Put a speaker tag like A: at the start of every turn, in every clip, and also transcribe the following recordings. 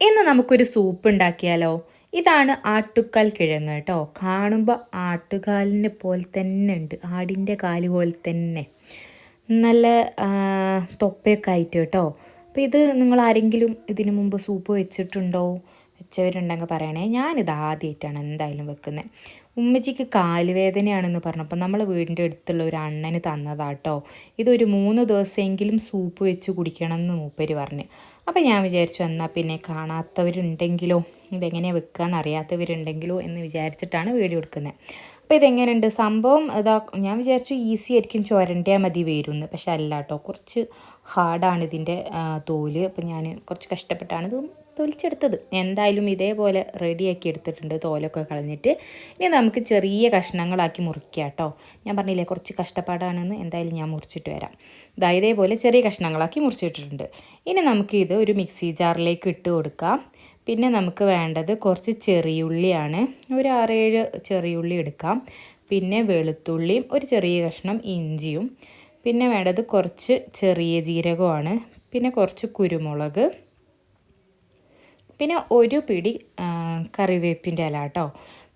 A: ഇന്ന് നമുക്കൊരു സൂപ്പ് ഉണ്ടാക്കിയാലോ? ഇതാണ് ആട്ടുക്കാൽ കിഴങ്ങ് കേട്ടോ. കാണുമ്പോൾ ആട്ടുകാലിനെ പോലെ തന്നെ ഉണ്ട്. ആടിന്റെ കാൽ പോലെ തന്നെ. നല്ല തൊപ്പയൊക്കെ ആയിട്ട് കേട്ടോ. അപ്പോൾ ഇത് നിങ്ങൾ ആരെങ്കിലും ഇതിനു മുമ്പ് സൂപ്പ് വെച്ചിട്ടുണ്ടോ? വെച്ചവരുണ്ടെങ്കിൽ പറയണേ ഞാനിത് ആദ്യമായിട്ടാണ് എന്തായാലും വെക്കുന്നത് ഉമ്മച്ചിക്ക് കാലുവേദനയാണെന്ന് പറഞ്ഞപ്പോൾ നമ്മൾ വീടിന്റെ അടുത്തുള്ള ഒരു അണ്ണന് തന്നതാട്ടോ. ഇതൊരു മൂന്ന് ദിവസമെങ്കിലും സൂപ്പ് വെച്ച് കുടിക്കണം എന്ന് മൂപ്പര് പറഞ്ഞു. അപ്പോൾ ഞാൻ വിചാരിച്ചു എന്നാൽ പിന്നെ കാണാത്തവരുണ്ടെങ്കിലോ ഇതെങ്ങനെ വെക്കുക അറിയാത്തവരുണ്ടെങ്കിലോ എന്ന് വിചാരിച്ചിട്ടാണ് വീഡിയോ എടുക്കുന്നത് അപ്പോൾ ഇതെങ്ങനെയുണ്ട്? സംഭവം ഇതാ ഞാൻ വിചാരിച്ചു ഈസി ആയിരിക്കും ചുരണ്ടിയാൽ മതി വരുമെന്ന് പക്ഷെ അല്ല കേട്ടോ കുറച്ച് ഹാർഡാണ് ഇതിന്റെ തോൽ. അപ്പോൾ ഞാൻ കുറച്ച് കഷ്ടപ്പെട്ടാണ് ഇത് തൊലിച്ചെടുത്തത്. എന്തായാലും ഇതേപോലെ റെഡിയാക്കി എടുത്തിട്ടുണ്ട്. തോലൊക്കെ കളഞ്ഞിട്ട്. ഇനി നമുക്ക് ചെറിയ കഷ്ണങ്ങളാക്കി മുറിക്കുക കേട്ടോ. ഞാൻ പറഞ്ഞില്ലേ കുറച്ച് കഷ്ടപ്പാടാണെന്ന്. എന്തായാലും ഞാൻ മുറിച്ചിട്ട് വരാം. ഇതാ ഇതേപോലെ ചെറിയ കഷ്ണങ്ങളാക്കി മുറിച്ചിട്ടിട്ടുണ്ട്. ഇനി നമുക്ക് ഒരു മിക്സി ജാറിലേക്ക് ഇട്ട് കൊടുക്കാം. പിന്നെ നമുക്ക് വേണ്ടത് കുറച്ച് ചെറിയുള്ളിയാണ്. ഒരു ആറേഴ് ചെറിയുള്ളി എടുക്കാം. പിന്നെ വെളുത്തുള്ളിയും ഒരു ചെറിയ കഷ്ണം ഇഞ്ചിയും. പിന്നെ വേണ്ടത് കുറച്ച് ചെറിയ ജീരകമാണ് പിന്നെ കുറച്ച് കുരുമുളക്. പിന്നെ ഒരു പിടി കറിവേപ്പിന്റെ ഇല കേട്ടോ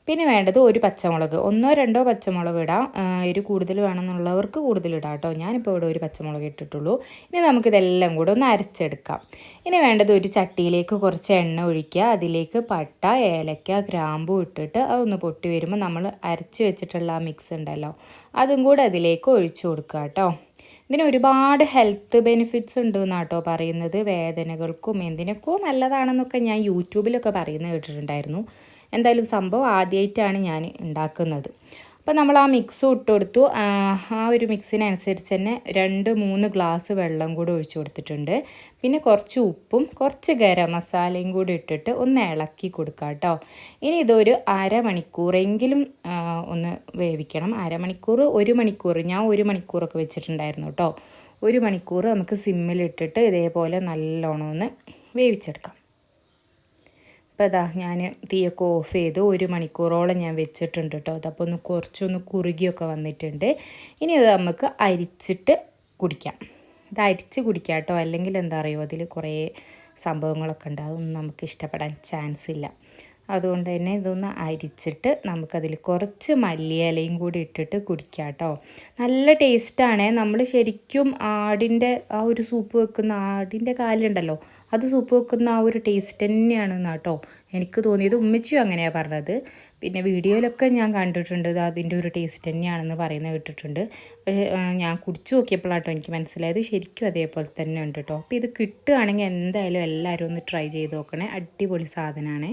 A: പിന്നെ വേണ്ടത് ഒരു പച്ചമുളക്. ഒന്നോ രണ്ടോ പച്ചമുളക് ഇടാം. എരി കൂടുതൽ വേണമെന്നുള്ളവർക്ക് കൂടുതൽ ഇടാം കേട്ടോ ഞാനിപ്പോൾ ഇവിടെ ഒരു പച്ചമുളക് ഇട്ടിട്ടുള്ളൂ. ഇനി നമുക്കിതെല്ലാം കൂടെ ഒന്ന് അരച്ചെടുക്കാം. ഇനി വേണ്ടത് ഒരു ചട്ടിയിലേക്ക് കുറച്ച് എണ്ണ ഒഴിക്കുക. അതിലേക്ക് പട്ട ഏലക്ക ഗ്രാമ്പു ഇട്ടിട്ട് അതൊന്ന് പൊട്ടി വരുമ്പോൾ നമ്മൾ അരച്ച് വെച്ചിട്ടുള്ള ആ മിക്സ് ഉണ്ടല്ലോ. അതും കൂടെ അതിലേക്ക് ഒഴിച്ചു കൊടുക്കുക കേട്ടോ ഇതിന് ഒരുപാട് ഹെൽത്ത് ബെനിഫിറ്റ്സ് ഉണ്ട് എന്നാട്ടോ പറയുന്നത്. വേദനകൾക്കും എന്തിനൊക്കെ നല്ലതാണെന്നൊക്കെ ഞാൻ യൂട്യൂബിലൊക്കെ പറയുന്നത് കേട്ടിട്ടുണ്ടായിരുന്നു. എന്തായാലും സംഭവം ആദ്യമായിട്ടാണ് ഞാൻ ഉണ്ടാക്കുന്നത്. അപ്പോൾ നമ്മൾ ആ മിക്സ് ഇട്ട് കൊടുത്തു. ആ ഒരു മിക്സിനനുസരിച്ച് തന്നെ രണ്ട് മൂന്ന് ഗ്ലാസ് വെള്ളം കൂടി ഒഴിച്ചു കൊടുത്തിട്ടുണ്ട്. പിന്നെ കുറച്ച് ഉപ്പും കുറച്ച് ഗരം മസാലയും കൂടി ഇട്ടിട്ട് ഒന്ന് ഇളക്കി കൊടുക്കുക കേട്ടോ. ഇനി ഇതൊരു അരമണിക്കൂറെങ്കിലും ഒന്ന് വേവിക്കണം. അരമണിക്കൂർ ഒരു മണിക്കൂർ. ഞാൻ ഒരു മണിക്കൂറൊക്കെ വെച്ചിട്ടുണ്ടായിരുന്നു കേട്ടോ. ഒരു മണിക്കൂർ നമുക്ക് സിമ്മിലിട്ടിട്ട് ഇതേപോലെ നല്ലോണം ഒന്ന് വേവിച്ചെടുക്കാം. അപ്പോൾ അതാ ഞാൻ തീയൊക്കെ ഓഫ് ചെയ്ത് ഒരു മണിക്കൂറോളം ഞാൻ വെച്ചിട്ടുണ്ട് കേട്ടോ അതപ്പോൾ ഒന്ന് കുറച്ചൊന്ന് കുറുകിയൊക്കെ വന്നിട്ടുണ്ട്. ഇനി അത് നമുക്ക് അരിച്ചിട്ട് കുടിക്കാം. ഇത് അരിച്ച് കുടിക്കാം കേട്ടോ അല്ലെങ്കിൽ എന്താ പറയുക അതിൽ കുറേ സംഭവങ്ങളൊക്കെ ഉണ്ട്. അതൊന്നും നമുക്ക് ഇഷ്ടപ്പെടാൻ ചാൻസ് ഇല്ല. അതുകൊണ്ട് തന്നെ ഇതൊന്ന് അരിച്ചിട്ട് നമുക്കതിൽ കുറച്ച് മല്ലിയിലയും കൂടി ഇട്ടിട്ട് കുടിക്കാം കേട്ടോ. നല്ല ടേസ്റ്റാണ്. നമ്മൾ ശരിക്കും ആടിന്റെ ആ ഒരു സൂപ്പ് വെക്കുന്ന ആടിന്റെ കാലുണ്ടല്ലോ അത് സൂപ്പ് വെക്കുന്ന ആ ഒരു ടേസ്റ്റ് തന്നെയാണ് കേട്ടോ എനിക്ക് തോന്നിയത്. ഉമ്മച്ചിയും അങ്ങനെയാണ് പറഞ്ഞത്. പിന്നെ വീഡിയോയിലൊക്കെ ഞാൻ കണ്ടിട്ടുണ്ട് അതിന്റെ ഒരു ടേസ്റ്റ് തന്നെയാണെന്ന് പറയുന്നത് കേട്ടിട്ടുണ്ട്. പക്ഷേ ഞാൻ കുടിച്ചു നോക്കിയപ്പോഴാട്ടോ എനിക്ക് മനസ്സിലായത്. ശരിക്കും അതേപോലെ തന്നെ ഉണ്ട് കേട്ടോ. അപ്പോൾ ഇത് കിട്ടുകയാണെങ്കിൽ എന്തായാലും എല്ലാവരും ഒന്ന് ട്രൈ ചെയ്ത് നോക്കണേ. അടിപൊളി സാധനമാണേ.